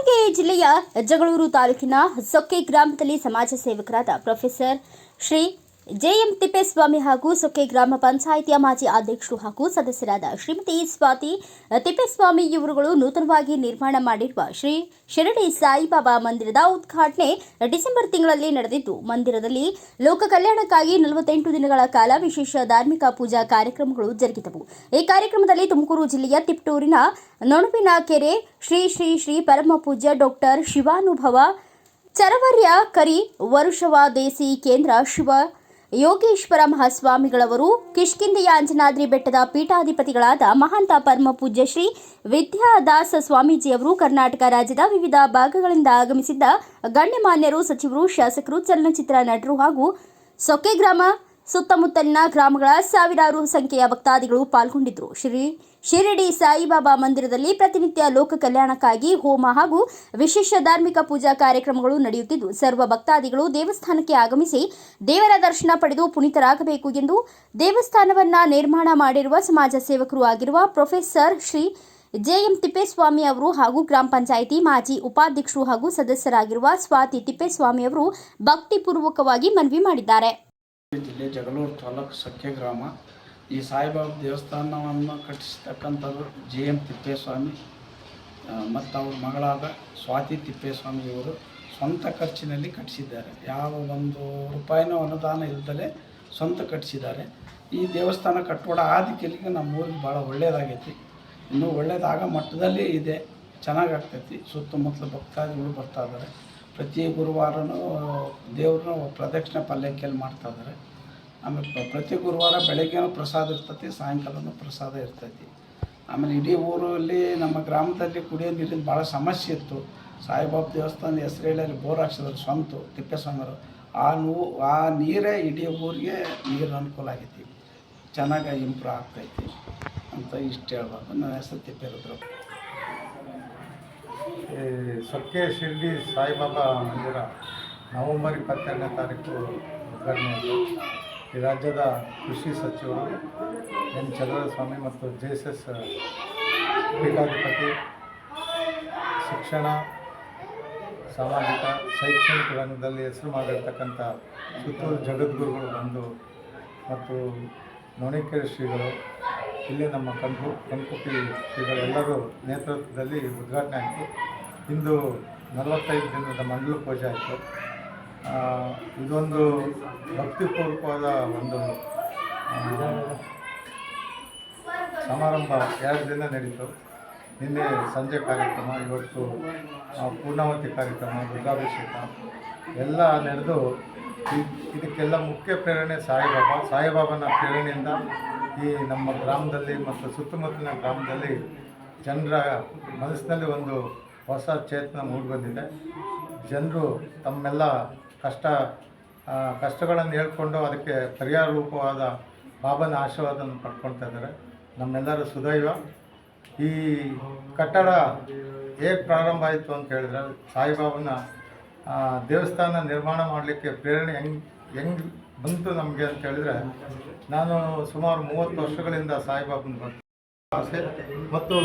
दावणे ज़िले अज्जगूर तूकिन सोके ग्राम समाज सेवकर professor Shri J M Thippeswamy ಹಾಗೂ ಸೊಕ್ಕೆ ಗ್ರಾಮ ಪಂಚಾಯಿತಿಯ ಮಾಜಿ ಅಧ್ಯಕ್ಷರು ಹಾಗೂ ಸದಸ್ಯರಾದ ಶ್ರೀಮತಿ ಸ್ವಾತಿ, ತಿಪ್ಪೇಸ್ವಾಮಿ ಇವರುಗಳು ನೂತನವಾಗಿ ನಿರ್ಮಾಣ ಮಾಡಿರುವ ಶ್ರೀ ಶಿರಡಿ ಸಾಯಿಬಾಬಾ ಮಂದಿರದ ಉದ್ಘಾಟನೆ ಡಿಸೆಂಬರ್ ತಿಂಗಳಲ್ಲಿ ನಡೆದಿದ್ದು, ಮಂದಿರದಲ್ಲಿ ಲೋಕ ಕಲ್ಯಾಣಕ್ಕಾಗಿ ನಲವತ್ತೆಂಟು ದಿನಗಳ ಕಾಲ ವಿಶೇಷ ಧಾರ್ಮಿಕ ಪೂಜಾ ಕಾರ್ಯಕ್ರಮಗಳು ಜರುಗಿದವು. ಈ ಕಾರ್ಯಕ್ರಮದಲ್ಲಿ ತುಮಕೂರು ಜಿಲ್ಲೆಯ ತಿಪ್ಟೂರಿನ ನೊಣಪಿನ ಕೆರೆ ಶ್ರೀ ಶ್ರೀ ಶ್ರೀ ಪರಮ ಪೂಜ್ಯ ಡಾಕ್ಟರ್ ಶಿವಾನುಭವ ಚರವರ್ಯ ಕರಿ ವರುಷವ ದೇಸಿ ಕೇಂದ್ರ ಶಿವ ಯೋಗೇಶ್ವರ ಮಹಾಸ್ವಾಮಿಗಳವರು ಕಿಷ್ಕಿಂದೆಯ ಅಂಜನಾದ್ರಿ ಬೆಟ್ಟದ ಪೀಠಾಧಿಪತಿಗಳಾದ ಮಹಾಂತ ಪರಮ ಪೂಜ್ಯ ಶ್ರೀ ವಿದ್ಯಾದಾಸ ಸ್ವಾಮೀಜಿಯವರು ಕರ್ನಾಟಕ ರಾಜ್ಯದ ವಿವಿಧ ಭಾಗಗಳಿಂದ ಆಗಮಿಸಿದ್ದ ಗಣ್ಯಮಾನ್ಯರು, ಸಚಿವರು, ಶಾಸಕರು, ಚಲನಚಿತ್ರ ನಟರು ಹಾಗೂ ಸೊಕ್ಕೆ ಗ್ರಾಮ ಸುತ್ತಮುತ್ತಲಿನ ಗ್ರಾಮಗಳ ಸಾವಿರಾರು ಸಂಖ್ಯೆಯ ಭಕ್ತಾದಿಗಳು ಪಾಲ್ಗೊಂಡಿದ್ದರು ಶ್ರೀ ಶಿರಡಿ ಸಾಯಿಬಾಬಾ ಮಂದಿರದಲ್ಲಿ ಪ್ರತಿನಿತ್ಯ ಲೋಕ ಕಲ್ಯಾಣಕ್ಕಾಗಿ ಹೋಮ ಹಾಗೂ ವಿಶೇಷ ಧಾರ್ಮಿಕ ಪೂಜಾ ಕಾರ್ಯಕ್ರಮಗಳು ನಡೆಯುತ್ತಿದ್ದು, ಸರ್ವ ಭಕ್ತಾದಿಗಳು ದೇವಸ್ಥಾನಕ್ಕೆ ಆಗಮಿಸಿ ದೇವರ ದರ್ಶನ ಪಡೆದು ಪುನೀತರಾಗಬೇಕು ಎಂದು ದೇವಸ್ಥಾನವನ್ನ ನಿರ್ಮಾಣ ಮಾಡಿರುವ ಸಮಾಜ ಸೇವಕರು ಆಗಿರುವ ಪ್ರೊಫೆಸರ್ ಶ್ರೀ ಜೆಎಂ ತಿಪ್ಪೇಸ್ವಾಮಿ ಅವರು ಹಾಗೂ ಗ್ರಾಮ ಪಂಚಾಯಿತಿ ಮಾಜಿ ಉಪಾಧ್ಯಕ್ಷರು ಹಾಗೂ ಸದಸ್ಯರಾಗಿರುವ ಸ್ವಾತಿ ತಿಪ್ಪೇಸ್ವಾಮಿ ಅವರು ಭಕ್ತಿಪೂರ್ವಕವಾಗಿ ಮನವಿ ಮಾಡಿದ್ದಾರೆ. ಜಿಲ್ಲೆ ಜಗಳೂರು ತಾಲೂಕು ಸಖ್ಯ ಗ್ರಾಮ. ಈ ಸಾಯಿಬಾಬಾ ದೇವಸ್ಥಾನವನ್ನು ಕಟ್ಟಿಸ್ತಕ್ಕಂಥವ್ರು ಜಿ ಎಂ ತಿಪ್ಪೇಸ್ವಾಮಿ ಮತ್ತು ಅವ್ರ ಮಗಳಾದ ಸ್ವಾತಿ ತಿಪ್ಪೇಸ್ವಾಮಿ ಇವರು ಸ್ವಂತ ಖರ್ಚಿನಲ್ಲಿ ಕಟ್ಟಿಸಿದ್ದಾರೆ. ಯಾವ ಒಂದು ರೂಪಾಯಿನೂ ಅನುದಾನ ಇಲ್ಲದಲೇ ಸ್ವಂತ ಕಟ್ಟಿಸಿದ್ದಾರೆ. ಈ ದೇವಸ್ಥಾನ ಕಟ್ಟೋಡ ಆದಿಕೆಲಿಗೆ ನಮ್ಮ ಊರಿಗೆ ಭಾಳ ಒಳ್ಳೆಯದಾಗೈತಿ ಇನ್ನೂ ಒಳ್ಳೆಯದಾಗ ಮಟ್ಟದಲ್ಲಿ ಇದೆ. ಚೆನ್ನಾಗಾಗ್ತೈತಿ. ಸುತ್ತಮುತ್ತಲ ಭಕ್ತಾದಿಗಳು ಬರ್ತಾ ಇದ್ದಾರೆ. ಪ್ರತಿ ಗುರುವಾರವೂ ದೇವ್ರನ್ನ ಪ್ರದಕ್ಷಿಣೆ ಪಲ್ಲಕ್ಕಿಯಲ್ಲಿ ಮಾಡ್ತಾ ಇದ್ದಾರೆ. ಆಮೇಲೆ ಪ್ರತಿ ಗುರುವಾರ ಬೆಳಗ್ಗೆನೂ ಪ್ರಸಾದ ಇರ್ತೈತಿ, ಸಾಯಂಕಾಲನೂ ಪ್ರಸಾದ ಇರ್ತೈತಿ. ಆಮೇಲೆ ಇಡೀ ಊರಲ್ಲಿ ನಮ್ಮ ಗ್ರಾಮದಲ್ಲಿ ಕುಡಿಯೋ ನೀರಿನ ಭಾಳ ಸಮಸ್ಯೆ ಇತ್ತು. ಸಾಯಿಬಾಬಾ ದೇವಸ್ಥಾನದ ಹೆಸರು ಹೇಳಿ ಬೋರ್ ಹಾಕ್ಸಿದ್ರು ಸ್ವಂತು ತಿಪ್ಪೇಸ್ವಾಮಿಯವರು, ಆ ನೂ, ಆ ನೀರೇ ಇಡೀ ಊರಿಗೆ ನೀರು ಅನುಕೂಲ ಆಗೈತಿ. ಚೆನ್ನಾಗಿ ಇಂಪ್ರೂವ್ ಆಗ್ತೈತಿ ಅಂತ ಇಷ್ಟು ಹೇಳ್ಬೋದು ನನ್ನ ಹೆಸರು ತಿಪ್ಪೇರುದ್ರಪ್ಪ. ಈ ಸೊಕ್ಕೆ ಶಿರ್ಡಿ ಸಾಯಿಬಾಬಾ ಮಂದಿರ ನವೆಂಬರ್ ಇಪ್ಪತ್ತೆರಡನೇ ತಾರೀಕು ಉದ್ಘಾಟನೆ ಈ ರಾಜ್ಯದ ಕೃಷಿ ಸಚಿವರು ಎನ್ ಚಂದ್ರಸ್ವಾಮಿ ಮತ್ತು ಜೆ ಎಸ್ ಎಸ್ ಪೀಠಾಧಿಪತಿ, ಶಿಕ್ಷಣ, ಸಾಮಾಜಿಕ, ಶೈಕ್ಷಣಿಕ ರಂಗದಲ್ಲಿ ಹೆಸರು ಮಾಡಿರ್ತಕ್ಕಂಥ ಸುತ್ತೂರು ಜಗದ್ಗುರುಗಳು ಬಂದು ಮತ್ತು ನೋಣಿಕೆರೆ ಶ್ರೀಗಳು, ಇಲ್ಲಿ ನಮ್ಮ ಕಣ್ಕು ಕಣ್ಕುಪ್ಪಿ ಶ್ರೀಗಳೆಲ್ಲರೂ ನೇತೃತ್ವದಲ್ಲಿ ಉದ್ಘಾಟನೆ ಆಯಿತು. ಇಂದು ನಲವತ್ತೈದು ದಿನದ ಮಂಡಲ ಪೂಜೆ ಆಯಿತು. ಇದೊಂದು ಭಕ್ತಿಪೂರ್ವಕವಾದ ಒಂದು ಸಮಾರಂಭ ಎರಡು ದಿನ ನಡೀತು. ನಿನ್ನೆ ಸಂಜೆ ಕಾರ್ಯಕ್ರಮ, ಇವತ್ತು ಪೂರ್ಣಾವತಿ ಕಾರ್ಯಕ್ರಮ, ದುರ್ಗಾಭಿಷೇಕ. ಎಲ್ಲ ನಡೆದು ಇದ್- ಇದಕ್ಕೆಲ್ಲ ಮುಖ್ಯ ಪ್ರೇರಣೆ ಸಾಯಿಬಾಬಾ. ಸಾಯಿಬಾಬಾನ ಪ್ರೇರಣೆಯಿಂದ ಈ ನಮ್ಮ ಗ್ರಾಮದಲ್ಲಿ ಮತ್ತು ಸುತ್ತಮುತ್ತಲಿನ ಗ್ರಾಮದಲ್ಲಿ ಜನರ ಮನಸ್ಸಿನಲ್ಲಿ ಒಂದು ಹೊಸ ಚೇತನ ಮೂಡಿಬಂದಿದೆ ಜನರು ತಮ್ಮೆಲ್ಲ ಕಷ್ಟ ಕಷ್ಟಗಳನ್ನು ಹೇಳ್ಕೊಂಡು ಅದಕ್ಕೆ ಪರಿಹಾರ ರೂಪವಾದ ಬಾಬನ ಆಶೀರ್ವಾದವನ್ನು ಪಡ್ಕೊಳ್ತಾ ಇದ್ದಾರೆ. ನಮ್ಮೆಲ್ಲರೂ ಸುದೈವ. ಈ ಕಟ್ಟಡ ಹೇಗೆ ಪ್ರಾರಂಭ ಆಯಿತು ಅಂತ ಹೇಳಿದ್ರೆ, ಸಾಯಿಬಾಬನ ದೇವಸ್ಥಾನ ನಿರ್ಮಾಣ ಮಾಡಲಿಕ್ಕೆ ಪ್ರೇರಣೆ ಹೆಂಗೆ ಹೆಂಗೆ ಬಂತು ನಮಗೆ ಅಂತ ಹೇಳಿದ್ರೆ, ನಾನು ಸುಮಾರು ಮೂವತ್ತು ವರ್ಷಗಳಿಂದ ಸಾಯಿಬಾಬನ ಆಸೆ ಮತ್ತು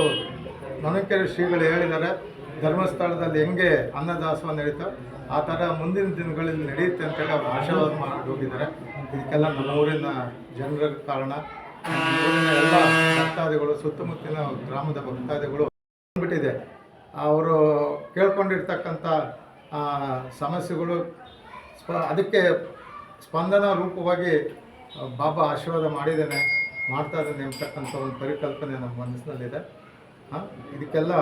ಮನಕೆರೆ ಶ್ರೀಗಳು ಹೇಳಿದ್ದಾರೆ ಧರ್ಮಸ್ಥಳದಲ್ಲಿ ಹೆಂಗೆ ಅನ್ನದಾಸೋಹ ನಡೀತೋ ಆ ಥರ ಮುಂದಿನ ದಿನಗಳಲ್ಲಿ ನಡೆಯುತ್ತೆ ಅಂತೇಳಿ ಅವ್ರು ಆಶೀರ್ವಾದ ಮಾಡಿ ಹೋಗಿದ್ದಾರೆ. ಇದಕ್ಕೆಲ್ಲ ನಮ್ಮ ಊರಿನ ಜನರ ಕಾರಣ. ಎಲ್ಲ ಭಕ್ತಾದಿಗಳು, ಸುತ್ತಮುತ್ತಲಿನ ಗ್ರಾಮದ ಭಕ್ತಾದಿಗಳು ಬಂದ್ಬಿಟ್ಟಿದೆ. ಅವರು ಕೇಳ್ಕೊಂಡಿರ್ತಕ್ಕಂಥ ಸಮಸ್ಯೆಗಳು ಸ್ಪ, ಅದಕ್ಕೆ ಸ್ಪಂದನ ರೂಪವಾಗಿ ಬಾಬಾ ಆಶೀರ್ವಾದ ಮಾಡಿದ್ದೇನೆ, ಮಾಡ್ತಾ ಇದ್ದಾನೆ ಎಂಬತಕ್ಕಂಥ ಒಂದು ಪರಿಕಲ್ಪನೆ ನಮ್ಮ ಮನಸ್ಸಿನಲ್ಲಿದೆ. ಹಾಂ, ಇದಕ್ಕೆಲ್ಲ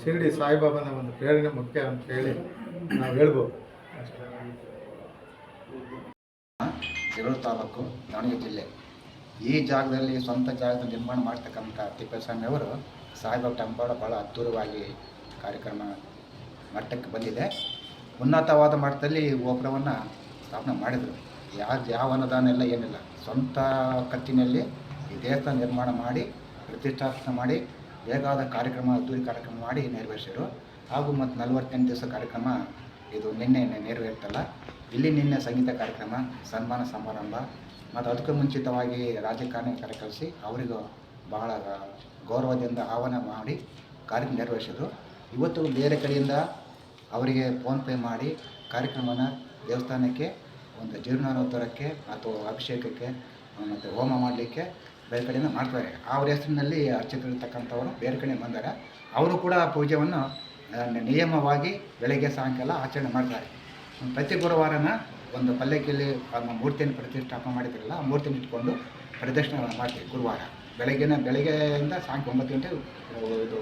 ಶಿರಡಿ ಸಾಯಿಬಾಬಾನ ಒಂದು ಪ್ರೇರಣೆ ಮುಖ್ಯ ಅಂತ ಹೇಳಿ ನಾವು ಹೇಳ್ಬೋದು. ಜಗಳೂರು ತಾಲೂಕು, ದಾವಣಗೆರೆ ಜಿಲ್ಲೆ. ಈ ಜಾಗದಲ್ಲಿ ಸ್ವಂತ ಜಾಗದಲ್ಲಿ ನಿರ್ಮಾಣ ಮಾಡ್ತಕ್ಕಂಥ ತಿಪ್ಪೇಸ್ವಾಮಿ ಅವರು ಸಾಯಿಬಾಬಾ ಟೆಂಪಲ್ ಭಾಳ ಅದ್ಧೂರವಾಗಿ ಕಾರ್ಯಕ್ರಮ ಮಟ್ಟಕ್ಕೆ ಬಂದಿದೆ. ಉನ್ನತವಾದ ಮಟ್ಟದಲ್ಲಿ ಗೋಪುರವನ್ನು ಸ್ಥಾಪನೆ ಮಾಡಿದರು. ಯಾವ ಯಾವ ಅನುದಾನ ಎಲ್ಲ ಏನಿಲ್ಲ. ಸ್ವಂತ ಕತ್ತಿನಲ್ಲಿ ಈ ದೇವಸ್ಥಾನ ನಿರ್ಮಾಣ ಮಾಡಿ, ಪ್ರತಿಷ್ಠಾಪನೆ ಮಾಡಿ ಬೇಕಾದ ಕಾರ್ಯಕ್ರಮ, ಅದ್ದೂರಿ ಕಾರ್ಯಕ್ರಮ ಮಾಡಿ ನೆರವೇರಿಸಿದರು. ಹಾಗೂ ಮತ್ತು ನಲವತ್ತೆಂಟು ದಿವಸ ಕಾರ್ಯಕ್ರಮ ಇದು ನಿನ್ನೆ ನೆರವೇರ್ತಲ್ಲ. ಇಲ್ಲಿ ನಿನ್ನೆ ಸಂಗೀತ ಕಾರ್ಯಕ್ರಮ, ಸನ್ಮಾನ ಸಮಾರಂಭ, ಮತ್ತು ಅದಕ್ಕೆ ಮುಂಚಿತವಾಗಿ ರಾಜಕಾರಣಿ ಕರೆಕಳಿಸಿ ಅವರಿಗೂ ಬಹಳ ಗೌರವದಿಂದ ಆಹ್ವಾನ ಮಾಡಿ ಕಾರ್ಯಕ್ರಮ ನೆರವೇರಿಸಿದರು. ಇವತ್ತು ಬೇರೆ ಕಡೆಯಿಂದ ಅವರಿಗೆ ಫೋನ್ಪೇ ಮಾಡಿ ಕಾರ್ಯಕ್ರಮನ ದೇವಸ್ಥಾನಕ್ಕೆ, ಒಂದು ಜೀರ್ಣೋದ್ಧಾರಕ್ಕೆ ಅಥವಾ ಅಭಿಷೇಕಕ್ಕೆ, ಮತ್ತು ಹೋಮ ಮಾಡಲಿಕ್ಕೆ ಬೇರೆ ಕಡೆಯಿಂದ ಮಾಡ್ತಾರೆ. ಅವ್ರ ಹೆಸರಿನಲ್ಲಿ ಅರ್ಚಕರಿರ್ತಕ್ಕಂಥವರು ಬೇರೆ ಕಡೆ ಬಂದಾಗ ಅವರು ಕೂಡ ಪೂಜೆಯನ್ನು ನಿಯಮವಾಗಿ ಬೆಳಗ್ಗೆ ಸಾಯಂಕಾಲ ಆಚರಣೆ ಮಾಡ್ತಾರೆ. ಪ್ರತಿ ಗುರುವಾರನ ಒಂದು ಪಲ್ಲಕ್ಕಿಯಲ್ಲಿ ಆ ಮೂರ್ತಿಯನ್ನು ಪ್ರತಿಷ್ಠಾಪನೆ ಮಾಡಿದ್ರಲ್ಲ ಆ ಮೂರ್ತಿಯನ್ನು ಇಟ್ಕೊಂಡು ಪ್ರದಕ್ಷಿಣೆ ಮಾಡ್ತೀವಿ ಗುರುವಾರ. ಬೆಳಗ್ಗಿನ ಬೆಳಗ್ಗೆಯಿಂದ ಸಾಯಂಕಾಲ ಒಂಬತ್ತು ಗಂಟೆ ಇದು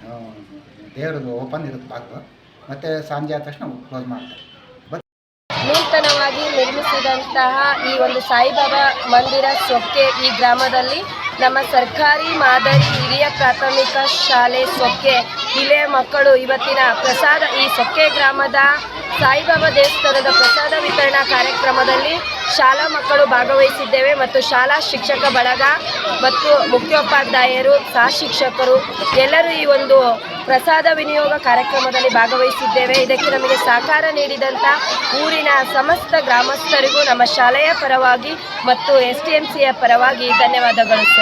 ಆ, ದೇವರದು ಓಪನ್ ಇರುತ್ತೆ ಬಾಗಿಲು ಮತ್ತು ಸಂಜೆ ಆದ ತಕ್ಷಣ ಕ್ಲೋಸ್ ಮಾಡ್ತಾರೆ. ನೂತನವಾಗಿ ನಿರ್ಮಿಸಿದಂತಹ ಈ ಒಂದು ಸಾಯಿಬಾಬಾ ಮಂದಿರ ಸೊಕ್ಕೆ ಈ ಗ್ರಾಮದಲ್ಲಿ ನಮ್ಮ ಸರ್ಕಾರಿ ಮಾದರಿ ಹಿರಿಯ ಪ್ರಾಥಮಿಕ ಶಾಲೆ ಸೊಕ್ಕೆ. ಇಲ್ಲಿಯ ಮಕ್ಕಳು ಇವತ್ತಿನ ಪ್ರಸಾದ ಈ ಸೊಕ್ಕೆ ಗ್ರಾಮದ ಸಾಯಿಬಾಬಾ ದೇವಸ್ಥಾನದ ಪ್ರಸಾದ ವಿತರಣಾ ಕಾರ್ಯಕ್ರಮದಲ್ಲಿ ಶಾಲಾ ಮಕ್ಕಳು ಭಾಗವಹಿಸಿದ್ದೇವೆ ಮತ್ತು ಶಾಲಾ ಶಿಕ್ಷಕ ಬಳಗ ಮತ್ತು ಮುಖ್ಯೋಪಾಧ್ಯಾಯರು, ಸಹ ಶಿಕ್ಷಕರು, ಎಲ್ಲರೂ ಈ ಒಂದು ಪ್ರಸಾದ ವಿನಿಯೋಗ ಕಾರ್ಯಕ್ರಮದಲ್ಲಿ ಭಾಗವಹಿಸಿದ್ದೇವೆ. ಇದಕ್ಕೆ ನಮಗೆ ಸಹಕಾರ ನೀಡಿದಂಥ ಊರಿನ ಸಮಸ್ತ ಗ್ರಾಮಸ್ಥರಿಗೂ ನಮ್ಮ ಶಾಲೆಯ ಪರವಾಗಿ ಮತ್ತು ಎಸ್ ಟಿ ಎಂ ಸಿಯ ಪರವಾಗಿ ಧನ್ಯವಾದಗಳು